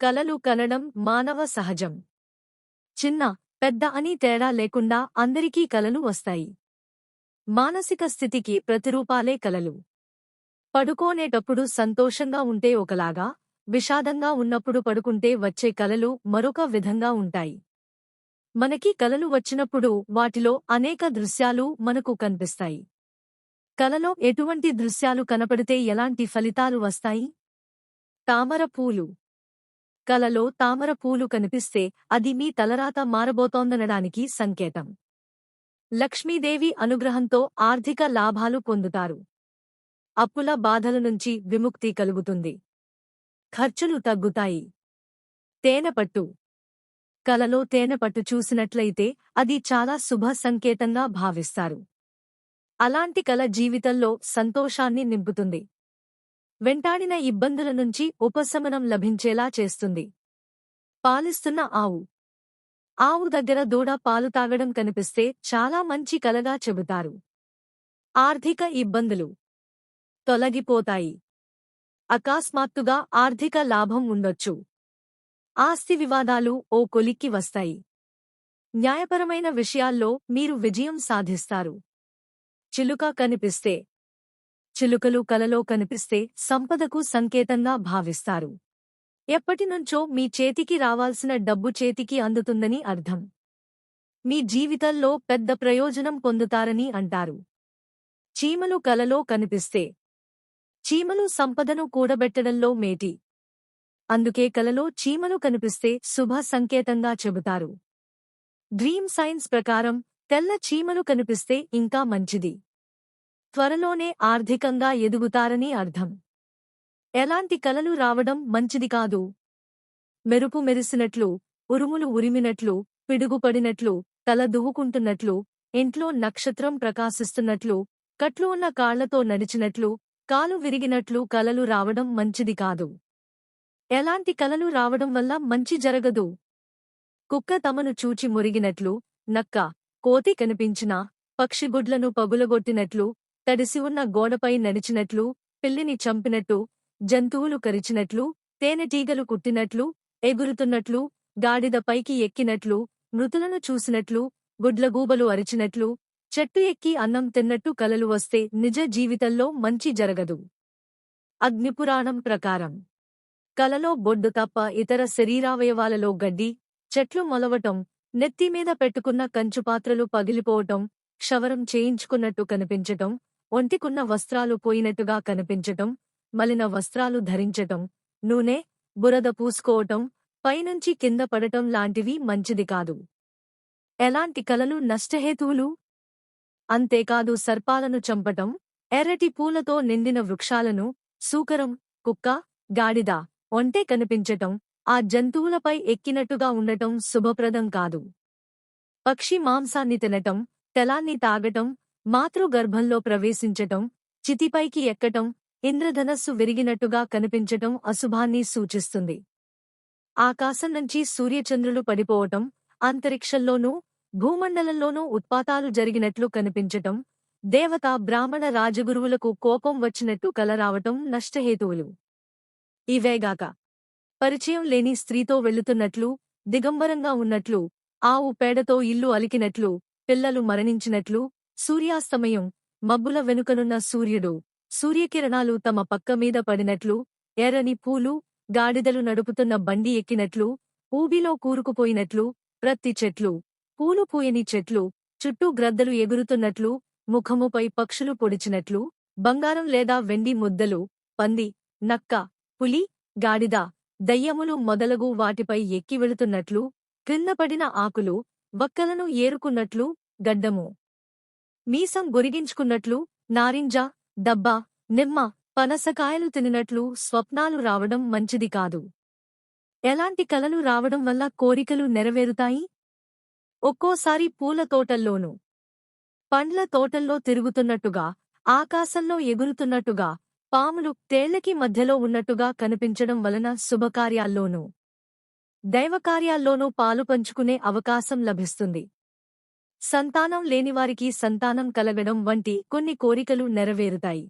కలలు కనడం మానవ సహజం. చిన్న పెద్ద అని తేడా లేకుండా అందరికీ కలలు వస్తాయి. మానసిక స్థితికి ప్రతిరూపాలే కలలు. పడుకోనేటప్పుడు సంతోషంగా ఉంటే ఒకలాగా విషాదంగా ఉన్నప్పుడు పడుకుంటే వచ్చే కలలు మరొక విధంగా ఉంటాయి. మనకి కలలు వచ్చినప్పుడు వాటిలో అనేక దృశ్యాలు మనకు కనిపిస్తాయి. కలలో ఎటువంటి దృశ్యాలు కనపడితే ఎలాంటి ఫలితాలు వస్తాయి? తామర పూలు. కలలో తామర పూలు కనిపిస్తే అది మీ తలరాత మారబోతోందనడానికి సంకేతం. లక్ష్మీదేవి అనుగ్రహంతో ఆర్థిక లాభాలు పొందుతారు. అప్పుల బాధల నుంచి విముక్తి కలుగుతుంది. ఖర్చులు తగ్గుతాయి. తేనెపట్టు. కలలో తేనెపట్టు చూసినట్లయితే అది చాలా శుభ సంకేతంగా భావిస్తారు. అలాంటి కల జీవితంలో సంతోషాన్ని నింపుతుంది. వెంటాడిన ఇబ్బందుల నుంచి ఉపశమనం లభించేలా చేస్తుంది. పాలిస్తున్న ఆవు. ఆవు దగ్గర దూడ పాలు తాగడం కనిపిస్తే చాలా మంచి కలగా చెబుతారు. ఆర్థిక ఇబ్బందులు. తొలగిపోతాయి. అకస్మాత్తుగా ఆర్థిక లాభం ఉండొచ్చు. ఆస్తి వివాదాలు ఓ కొలిక్కి వస్తాయి. న్యాయపరమైన విషయాల్లో మీరు విజయం సాధిస్తారు. చిలుక కనిపిస్తే చిలుకలు కలలో కనిపిస్తే సంపదకు సంకేతంగా భావిస్తారు. ఎప్పటినుంచో మీ చేతికి రావాల్సిన డబ్బు చేతికి అందుతుందని అర్థం. మీ జీవితంలో పెద్ద ప్రయోజనం పొందుతారని అంటారు. చీమలు కలలో కనిపిస్తే. చీమలు సంపదను కూడబెట్టడంలో మేటి. అందుకే కలలో చీమలు కనిపిస్తే శుభ సంకేతంగా చెబుతారు. డ్రీమ్ సైన్స్ ప్రకారం తెల్ల చీమలు కనిపిస్తే ఇంకా మంచిది. త్వరలోనే ఆర్థికంగా ఎదుగుతారని అర్థం. ఎలాంటి కలలు రావడం మంచిది కాదు. మెరుపు మెరిసినట్లు ఉరుములు ఉరిమినట్లు పిడుగుపడినట్లు తల దువ్వుకుంటున్నట్లు ఇంట్లో నక్షత్రం ప్రకాశిస్తున్నట్లు కట్లు ఉన్న కాళ్ళతో నడిచినట్లు కాలు విరిగినట్లు కలలు రావడం మంచిది కాదు. ఎలాంటి కలలు రావడం వల్ల మంచి జరగదు. కుక్క తమను చూచి మురిగినట్లు నక్క కోతి కనిపించినా పక్షిగుడ్లను పగులగొట్టినట్లు తడిసి ఉన్న గోడపై నడిచినట్లు పిల్లిని చంపినట్టు జంతువులు కరిచినట్లు తేనెటీగలు కుట్టినట్లు ఎగురుతున్నట్లు గాడిద పైకి ఎక్కినట్లు మృతులను చూసినట్లు గుడ్లగూబలు అరిచినట్లు చెట్టు ఎక్కి అన్నం తిన్నట్టు కలలు వస్తే నిజ జీవితంలో మంచి జరగదు. అగ్నిపురాణం ప్రకారం. కలలో బొడ్డు తప్ప ఇతర శరీరావయవాలలో గడ్డి చెట్లు మొలవటం నెత్తిమీద పెట్టుకున్న కంచుపాత్రలు పగిలిపోవటం క్షవరం చేయించుకున్నట్టు కనిపించటం ఒంటికున్న వస్త్రాలు పోయినట్టుగా కనిపించటం మలిన వస్త్రాలు ధరించటం నూనె బురద పూసుకోవటం పైనుంచి కింద పడటం లాంటివి మంచిది కాదు. ఎలాంటి కలలు నష్టహేతువులు? అంతేకాదు సర్పాలను చంపటం ఎర్రటి పూలతో నిండిన వృక్షాలను సూకరం కుక్క గాడిద ఒంటే కనిపించటం ఆ జంతువులపై ఎక్కినట్టుగా ఉండటం శుభప్రదం కాదు. పక్షి మాంసాన్ని తినటం తెలాన్ని తాగటం మాతృగర్భంలో ప్రవేశించటం చితిపైకి ఎక్కటం ఇంద్రధనస్సు విరిగినట్టుగా కనిపించటం అశుభాన్ని సూచిస్తుంది. ఆకాశం నుంచి సూర్యచంద్రులు పడిపోవటం అంతరిక్షంలోనూ భూమండలంలోనూ ఉత్పాతాలు జరిగినట్లు కనిపించటం దేవత బ్రాహ్మణ రాజగురువులకు కోపం వచ్చినట్టు కలరావటం నష్టహేతువులు. ఇవేగాక పరిచయం లేని స్త్రీతో వెళుతున్నట్లు దిగంబరంగా ఉన్నట్లు ఆవు పేడతో ఇల్లు అలికినట్లు పిల్లలు మరణించినట్లు సూర్యాస్తమయం. మబ్బుల వెనుకనున్న సూర్యుడు. సూర్యకిరణాలు తమ పక్క మీద పడినట్లు ఎర్రని పూలు గాడిదలు నడుపుతున్న బండి ఎక్కినట్లు ఊబిలో కూరుకుపోయినట్లు ప్రత్తి చెట్లు పూలు పూయని చెట్లు చుట్టూ గ్రద్దలు ఎగురుతున్నట్లు ముఖముపై పక్షులు పొడిచినట్లు బంగారం లేదా వెండి ముద్దలు పంది నక్క పులి గాడిద దయ్యములు మొదలగు వాటిపై ఎక్కి వెళుతున్నట్లు క్రిందపడిన ఆకులు వక్కలను ఏరుకున్నట్లు గడ్డము. మీసం గొరిగించుకున్నట్లు నారింజ దబ్బ నిమ్మ పనసకాయలు తినినట్లు స్వప్నాలు రావడం మంచిది కాదు. ఎలాంటి కలలు రావడం వల్ల కోరికలు నెరవేరుతాయి? ఒక్కోసారి పూల తోటల్లోనూ పండ్ల తోటల్లో తిరుగుతున్నట్టుగా ఆకాశంలో ఎగురుతున్నట్టుగా పాములు తేళ్ళకి మధ్యలో ఉన్నట్టుగా కనిపించడం వలన శుభకార్యాల్లోనూ దైవకార్యాల్లోనూ పాలు పంచుకునే అవకాశం లభిస్తుంది. సంతానం లేనివారికి సంతానం కలగడం వంటి కొన్ని కోరికలు నెరవేరుతాయి.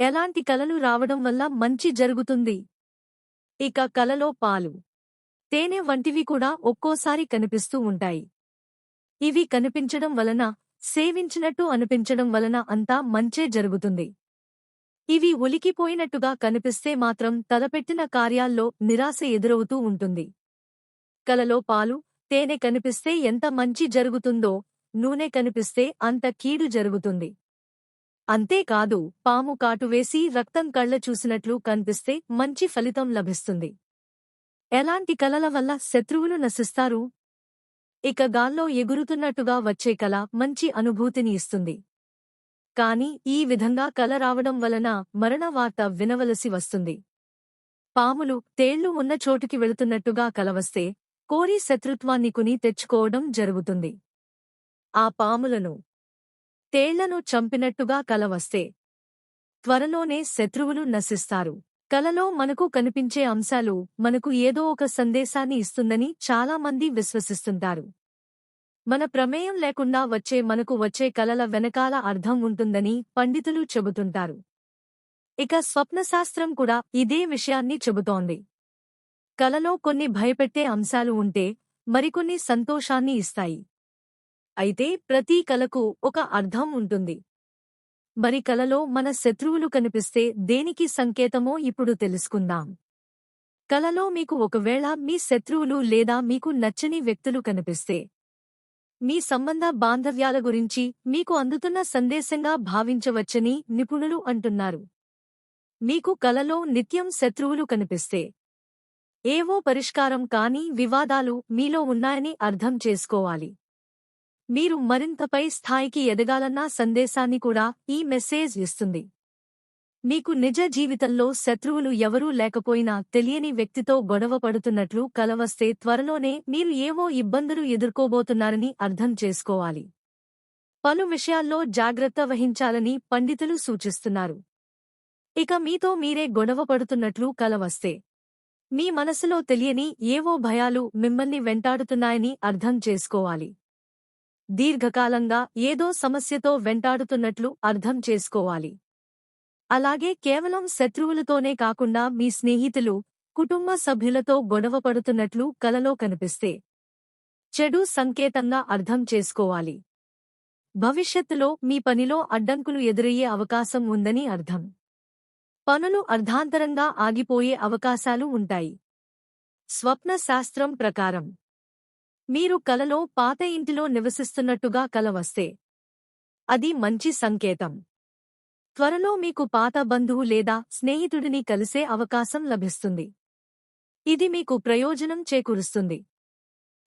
ఎలాంటి కలలు రావడం వల్ల మంచి జరుగుతుంది? ఇక కలలో పాలు. తేనె వంటివి కూడా ఒక్కోసారి కనిపిస్తూ ఉంటాయి. ఇవి కనిపించడం వలన సేవించినట్టు అనిపించడం వలన అంతా మంచే జరుగుతుంది. ఇవి ఉలికిపోయినట్టుగా కనిపిస్తే మాత్రం తలపెట్టిన కార్యాల్లో నిరాశ ఎదురవుతూ ఉంటుంది. కలలో పాలు తేనె కనిపిస్తే ఎంత మంచి జరుగుతుందో నూనె కనిపిస్తే అంత కీడు జరుగుతుంది. అంతేకాదు పాము కాటువేసి రక్తం కళ్ళ చూసినట్లు కనిపిస్తే మంచి ఫలితం లభిస్తుంది. ఎలాంటి కలల వల్ల శత్రువులు నశిస్తారు? ఇక గాల్లో ఎగురుతున్నట్టుగా వచ్చే కల మంచి అనుభూతిని ఇస్తుంది. కాని ఈ విధంగా కల రావడం వలన మరణ వార్త వినవలసి వస్తుంది. పాములు తేళ్ళు ఉన్న చోటుకి వెళుతున్నట్టుగా కలవస్తే కోరి శత్రుత్వాన్ని కొని తెచ్చుకోవడం జరుగుతుంది. ఆ పాములను తేళ్ళను చంపినట్టుగా కల వస్తే త్వరలోనే శత్రువులు నశిస్తారు. కలలో మనకు కనిపించే అంశాలు మనకు ఏదో ఒక సందేశాన్ని ఇస్తుందని చాలామంది విశ్వసిస్తుంటారు. మన ప్రమేయం లేకుండా వచ్చే మనకు వచ్చే కలల వెనకాల అర్థం ఉంటుందని పండితులు చెబుతుంటారు. ఇక స్వప్నశాస్త్రం కూడా ఇదే విషయాన్ని చెబుతోంది. కలలో కొన్ని భయపెట్టే అంశాలు ఉంటే మరికొన్ని సంతోషాన్ని ఇస్తాయి. అయితే ప్రతి కలకు ఒక అర్థం ఉంటుంది. మరి కలలో మన శత్రువులు కనిపిస్తే దేనికి సంకేతమో ఇప్పుడు తెలుసుకుందాం. కలలో మీకు ఒకవేళ మీ శత్రువులు లేదా మీకు నచ్చని వ్యక్తులు కనిపిస్తే మీ సంబంధ బాంధవ్యాల గురించి మీకు అందుతున్న సందేశంగా భావించవచ్చని నిపుణులు అంటున్నారు. మీకు కలలో నిత్యం శత్రువులు కనిపిస్తే ఏవో పరిష్కారం కాని వివాదాలు మీలో ఉన్నాయని అర్థం చేసుకోవాలి. మీరు మరింతపై స్థాయికి ఎదగాలన్న సందేశాన్ని కూడా ఈ మెసేజ్ ఇస్తుంది. మీకు నిజ జీవితంలో శత్రువులు ఎవరూ లేకపోయినా తెలియని వ్యక్తితో గొడవ పడుతున్నట్లు కలవస్తే త్వరలోనే మీరు ఏవో ఇబ్బందులు ఎదుర్కోబోతున్నారని అర్థం చేసుకోవాలి. పలు విషయాల్లో జాగ్రత్త వహించాలని పండితులు సూచిస్తున్నారు. ఇక మీతో మీరే గొడవ పడుతున్నట్లు కలవస్తే మీ మనసులో తెలియని ఏవో భయాలు మిమ్మల్ని వెంటాడుతున్నాయని అర్థం చేసుకోవాలి. దీర్ఘకాలంగా ఏదో సమస్యతో వెంటాడుతున్నట్లు అర్థం చేసుకోవాలి. అలాగే కేవలం శత్రువులతోనే కాకుండా మీ స్నేహితులు కుటుంబ సభ్యులతో గొడవ పడుతున్నట్లు కలలో కనిపిస్తే చెడు సంకేతంగా అర్థం చేసుకోవాలి. భవిష్యత్తులో మీ పనిలో అడ్డంకులు ఎదురయ్యే అవకాశం ఉందని అర్థం. పనులు అర్ధాంతరంగా ఆగిపోయే అవకాశాలు ఉంటాయి. స్వప్న శాస్త్రం ప్రకారం మీరు కలలో పాత ఇంటిలో నివసిస్తున్నట్టుగా కల వస్తే అది మంచి సంకేతం. త్వరలో మీకు పాత బంధువు లేదా స్నేహితుడిని కలిసే అవకాశం లభిస్తుంది. ఇది మీకు ప్రయోజనం చేకూరుస్తుంది.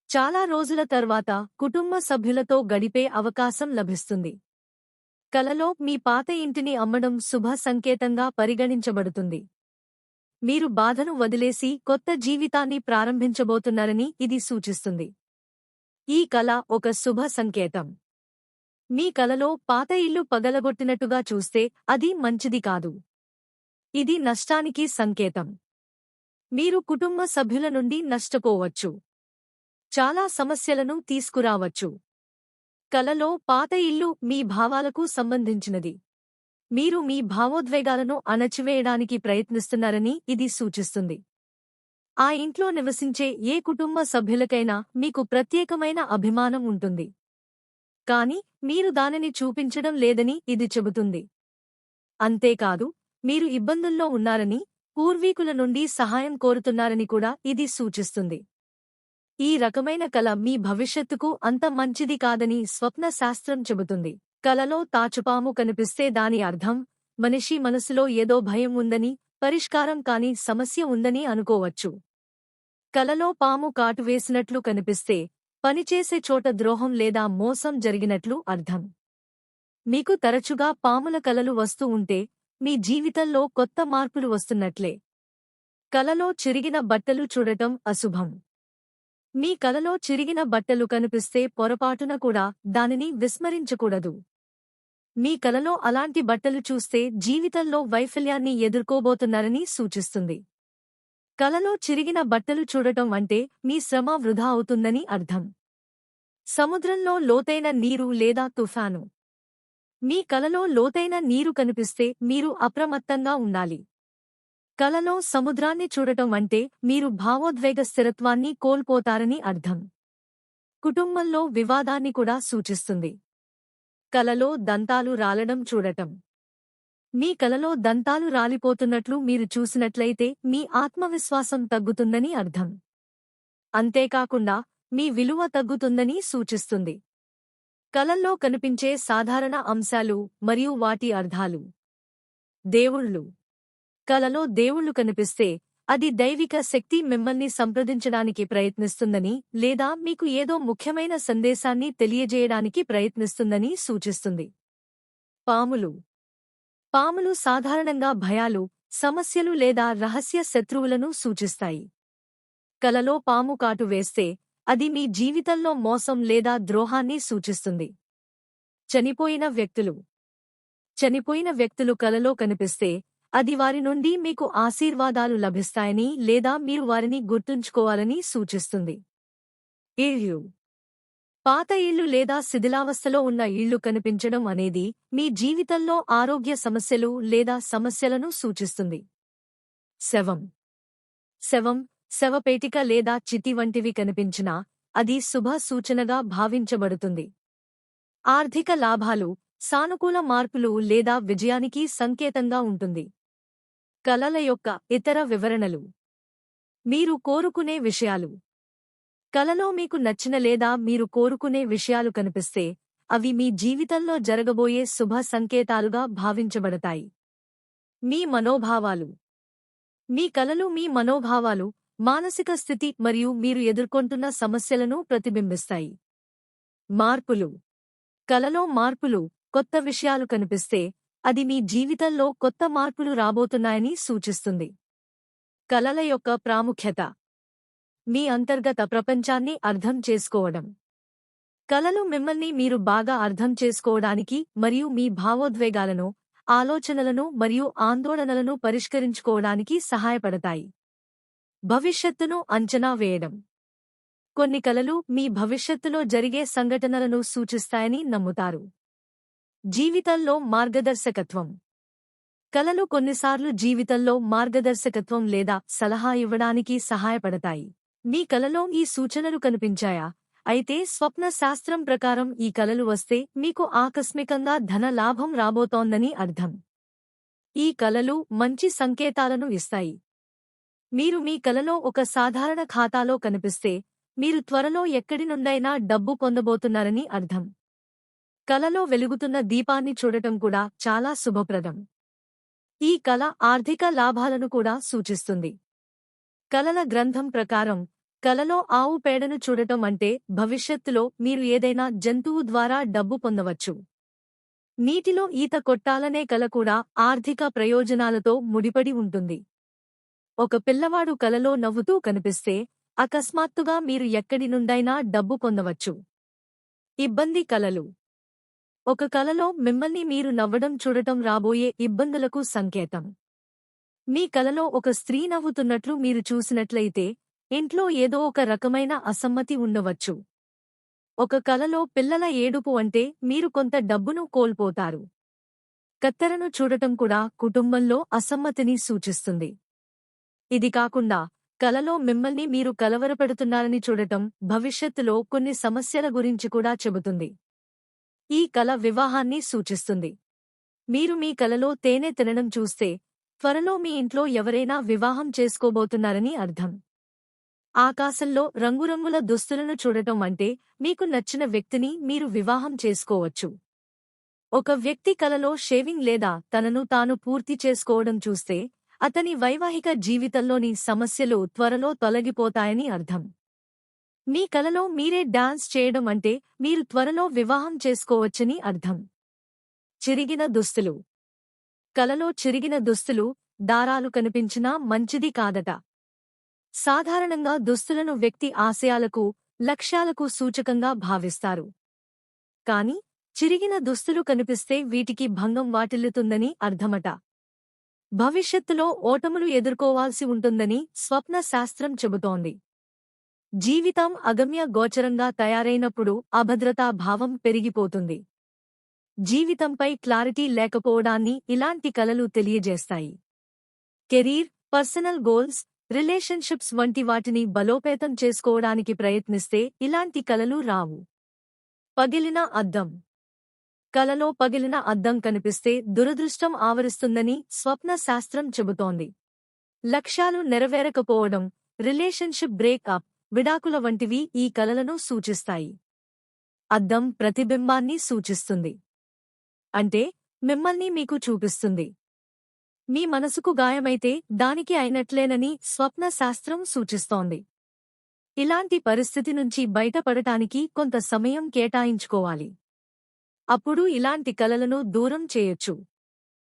చాలా రోజుల తర్వాత కుటుంబ సభ్యులతో గడిపే అవకాశం లభిస్తుంది. కలలో మీ పాత ఇంటిని అమ్మడం శుభ సంకేతంగా పరిగణించబడుతుంది. మీరు బాధను వదిలేసి కొత్త జీవితాన్ని ప్రారంభించబోతున్నారని ఇది సూచిస్తుంది. ఈ కళ ఒక శుభ సంకేతం. మీ కలలో పాత ఇల్లు పగలగొట్టినట్టుగా చూస్తే అది మంచిది కాదు. ఇది నష్టానికి సంకేతం. మీరు కుటుంబ సభ్యుల నుండి నష్టపోవచ్చు. చాలా సమస్యలను తీసుకురావచ్చు. కలలో పాత ఇల్లు మీ భావాలకు సంబంధించినది. మీరు మీ భావోద్వేగాలను అణచివేయడానికి ప్రయత్నిస్తున్నారని ఇది సూచిస్తుంది. ఆ ఇంట్లో నివసించే ఏ కుటుంబ సభ్యులకైనా మీకు ప్రత్యేకమైన అభిమానం ఉంటుంది. కాని మీరు దానిని చూపించడం లేదని ఇది చెబుతుంది. అంతేకాదు మీరు ఇబ్బందుల్లో ఉన్నారని పూర్వీకుల నుండి సహాయం కోరుతున్నారని కూడా ఇది సూచిస్తుంది. ఈ రకమైన కల మీ భవిష్యత్తుకు అంత మంచిది కాదని స్వప్న శాస్త్రం చెబుతుంది. కలలో తాచుపాము కనిపిస్తే దాని అర్థం మనిషి మనసులో ఏదో భయం ఉందని పరిష్కారం కాని సమస్య ఉందని అనుకోవచ్చు. కలలో పాము కాటు వేసినట్లు కనిపిస్తే పనిచేసే చోట ద్రోహం లేదా మోసం జరిగినట్లు అర్థం. మీకు తరచుగా పాముల కలలు వస్తూ ఉంటే మీ జీవితంలో కొత్త మార్పులు వస్తున్నట్లే. కలలో చిరిగిన బట్టలు చూడటం అశుభం. మీ కలలో చిరిగిన బట్టలు కనిపిస్తే పొరపాటున కూడా దానిని విస్మరించకూడదు. మీ కలలో అలాంటి బట్టలు చూస్తే జీవితంలో వైఫల్యాన్ని ఎదుర్కోబోతున్నారని సూచిస్తుంది. కలలో చిరిగిన బట్టలు చూడటం అంటే మీ శ్రమ వృధా అవుతుందని అర్థం. సముద్రంలో లోతైన నీరు లేదా తుఫాను. మీ కలలో లోతైన నీరు కనిపిస్తే మీరు అప్రమత్తంగా ఉండాలి. కలలో సముద్రాన్ని చూడటం అంటే మీరు భావోద్వేగ స్థిరత్వాన్ని కోల్పోతారని అర్థం. కుటుంబంలో వివాదాన్ని కూడా సూచిస్తుంది. కలలో దంతాలు రాలడం చూడటం. మీ కలలో దంతాలు రాలిపోతున్నట్లు మీరు చూసినట్లయితే మీ ఆత్మవిశ్వాసం తగ్గుతుందని అర్థం. అంతేకాకుండా మీ విలువ తగ్గుతుందని సూచిస్తుంది. కలల్లో కనిపించే సాధారణ అంశాలు మరియు వాటి అర్థాలు. దేవుళ్ళు. కలలో దేవుళ్ళు కనిపిస్తే అది దైవిక శక్తి మిమ్మల్ని సంప్రదించడానికి ప్రయత్నిస్తుందని లేదా మీకు ఏదో ముఖ్యమైన సందేశాన్ని తెలియజేయడానికి ప్రయత్నిస్తుందని సూచిస్తుంది. పాములు. పాములు సాధారణంగా భయాలు సమస్యలు లేదా రహస్య శత్రువులను సూచిస్తాయి. కలలో పాము కాటు వేస్తే అది మీ జీవితంలో మోసం లేదా ద్రోహాన్ని సూచిస్తుంది. చనిపోయిన వ్యక్తులు. చనిపోయిన వ్యక్తులు కలలో కనిపిస్తే అది వారి నుండి మీకు ఆశీర్వాదాలు లభిస్తాయని లేదా మీరు వారిని గుర్తుంచుకోవాలని సూచిస్తుంది. ఇళ్ళు పాత ఇళ్ళు లేదా శిథిలావస్థలో ఉన్న ఇళ్ళు కనిపించడం అనేది మీ జీవితంలో ఆరోగ్య సమస్యలు లేదా సమస్యలను సూచిస్తుంది. శవం. శవం శవపేటిక లేదా చితి వంటివి కనిపించినా అది శుభ సూచనగా భావించబడుతుంది. ఆర్థిక లాభాలు సానుకూల మార్పులు లేదా విజయానికి సంకేతంగా ఉంటుంది. కలల యొక్క ఇతర వివరణలు. మీరు కోరుకునే విషయాలు. కలలో మీకు నచ్చిన లేదా మీరు కోరుకునే విషయాలు కనిపిస్తే అవి మీ జీవితంలో జరగబోయే శుభ సంకేతాలుగా భావించబడతాయి. మీ మనోభావాలు. మీ కలలు మీ మనోభావాలు మానసిక స్థితి మరియు మీరు ఎదుర్కొంటున్న సమస్యలను ప్రతిబింబిస్తాయి. మార్పులు. కలలో మార్పులు కొత్త విషయాలు కనిపిస్తే అది మీ జీవితంలో కొత్త మార్పులు రాబోతున్నాయని సూచిస్తుంది. కలల యొక్క ప్రాముఖ్యత. మీ అంతర్గత ప్రపంచాన్ని అర్థం చేసుకోవడం. కలలు మిమ్మల్ని మీరు బాగా అర్థం చేసుకోవడానికి మరియు మీ భావోద్వేగాలను ఆలోచనలను మరియు ఆందోళనలను పరిష్కరించుకోవడానికి సహాయపడతాయి. భవిష్యత్తును అంచనా వేయడం. కొన్ని కలలు మీ భవిష్యత్తులో జరిగే సంఘటనలను సూచిస్తాయని నమ్ముతారు. జీవితంలో మార్గదర్శకత్వం. కలలు కొన్నిసార్లు జీవితంలో మార్గదర్శకత్వం లేదా సలహా ఇవ్వడానికి సహాయపడతాయి. మీ కలలో ఈ సూచనలు కనిపించాయా? అయితే స్వప్న శాస్త్రం ప్రకారం ఈ కలలు వస్తే మీకు ఆకస్మికంగా ధన లాభం రాబోతోందని అర్థం. ఈ కలలు మంచి సంకేతాలను ఇస్తాయి. మీరు మీ కలలో ఒక సాధారణ ఖాతాలో కనిపిస్తే మీరు త్వరలో ఎక్కడి నుండైనా డబ్బు పొందబోతున్నారని అర్థం. కలలో వెలుగుతున్న దీపాన్ని చూడటం కూడా చాలా శుభప్రదం. ఈ కల ఆర్థిక లాభాలను కూడా సూచిస్తుంది. కలల గ్రంథం ప్రకారం కలలో ఆవు పేడను చూడటం అంటే భవిష్యత్తులో మీరు ఏదైనా జంతువు ద్వారా డబ్బు పొందవచ్చు. నీటిలో ఈత కొట్టాలనే కల కూడా ఆర్థిక ప్రయోజనాలతో ముడిపడి ఉంటుంది. ఒక పిల్లవాడు కలలో నవ్వుతూ కనిపిస్తే అకస్మాత్తుగా మీరు ఎక్కడి నుండైనా డబ్బు పొందవచ్చు. ఇబ్బంది కలలు ఒక కలలో మిమ్మల్ని మీరు నవ్వడం చూడటం రాబోయే ఇబ్బందులకు సంకేతం. మీ కలలో ఒక స్త్రీ నవ్వుతున్నట్లు మీరు చూసినట్లయితే ఇంట్లో ఏదో ఒక రకమైన అసమ్మతి ఉండవచ్చు. ఒక కలలో పిల్లల ఏడుపు అంటే మీరు కొంత డబ్బును కోల్పోతారు. కత్తెరను చూడటం కూడా కుటుంబంలో అసమ్మతిని సూచిస్తుంది. ఇది కాకుండా కలలో మిమ్మల్ని మీరు కలవరపెడుతున్నారని చూడటం భవిష్యత్తులో కొన్ని సమస్యల గురించి కూడా చెబుతుంది. ఈ కల వివాహాన్ని సూచిస్తుంది. మీరు మీ కలలో తేనె తినడం చూస్తే త్వరలో మీ ఇంట్లో ఎవరైనా వివాహం చేసుకోబోతున్నారని అర్థం. ఆకాశంలో రంగురంగుల దుస్తులను చూడటం అంటే మీకు నచ్చిన వ్యక్తిని మీరు వివాహం చేసుకోవచ్చు. ఒక వ్యక్తి కలలో షేవింగ్ లేదా తనను తాను పూర్తి చేసుకోవడం చూస్తే అతని వైవాహిక జీవితంలోని సమస్యలు త్వరలో తొలగిపోతాయని అర్థం. మీ కలలో మీరే డాన్స్ చేయడం అంటే మీరు త్వరలో వివాహం చేసుకోవచ్చని అర్థం. చిరిగిన దుస్తులు. కలలో చిరిగిన దుస్తులు దారాలు కనిపించినా మంచిది కాదట. సాధారణంగా దుస్తులను వ్యక్తి ఆశయాలకు లక్ష్యాలకు సూచకంగా భావిస్తారు. కాని చిరిగిన దుస్తులు కనిపిస్తే వీటికి భంగం వాటిల్లుతుందని అర్థమట. భవిష్యత్తులో ఓటములు ఎదుర్కోవాల్సి ఉంటుందని స్వప్న శాస్త్రం చెబుతోంది. జీవితం అగమ్య గోచరంగా తయారైనప్పుడు అభద్రతా భావం పెరిగిపోతుంది. జీవితంపై క్లారిటీ లేకపోవడాన్ని ఇలాంటి కలలు తెలియజేస్తాయి. కెరీర్ పర్సనల్ గోల్స్ రిలేషన్షిప్స్ వంటి వాటిని బలోపేతం చేసుకోవడానికి ప్రయత్నిస్తే ఇలాంటి కలలు రావు. పగిలిన అద్దం. కలలో పగిలిన అద్దం కనిపిస్తే దురదృష్టం ఆవరిస్తుందని స్వప్న శాస్త్రం చెబుతోంది. లక్ష్యాలు నెరవేరకపోవడం రిలేషన్షిప్ బ్రేక్అప్ విడాకుల వంటివి ఈ కలలను సూచిస్తాయి. అద్దం ప్రతిబింబాన్ని సూచిస్తుంది. అంటే మిమ్మల్ని మీకు చూపిస్తుంది. మీ మనసుకు గాయమైతే దానికి అయినట్లేనని స్వప్న శాస్త్రం సూచిస్తోంది. ఇలాంటి పరిస్థితి నుంచి బయటపడటానికి కొంత సమయం కేటాయించుకోవాలి. అప్పుడు ఇలాంటి కలలను దూరం చేయొచ్చు.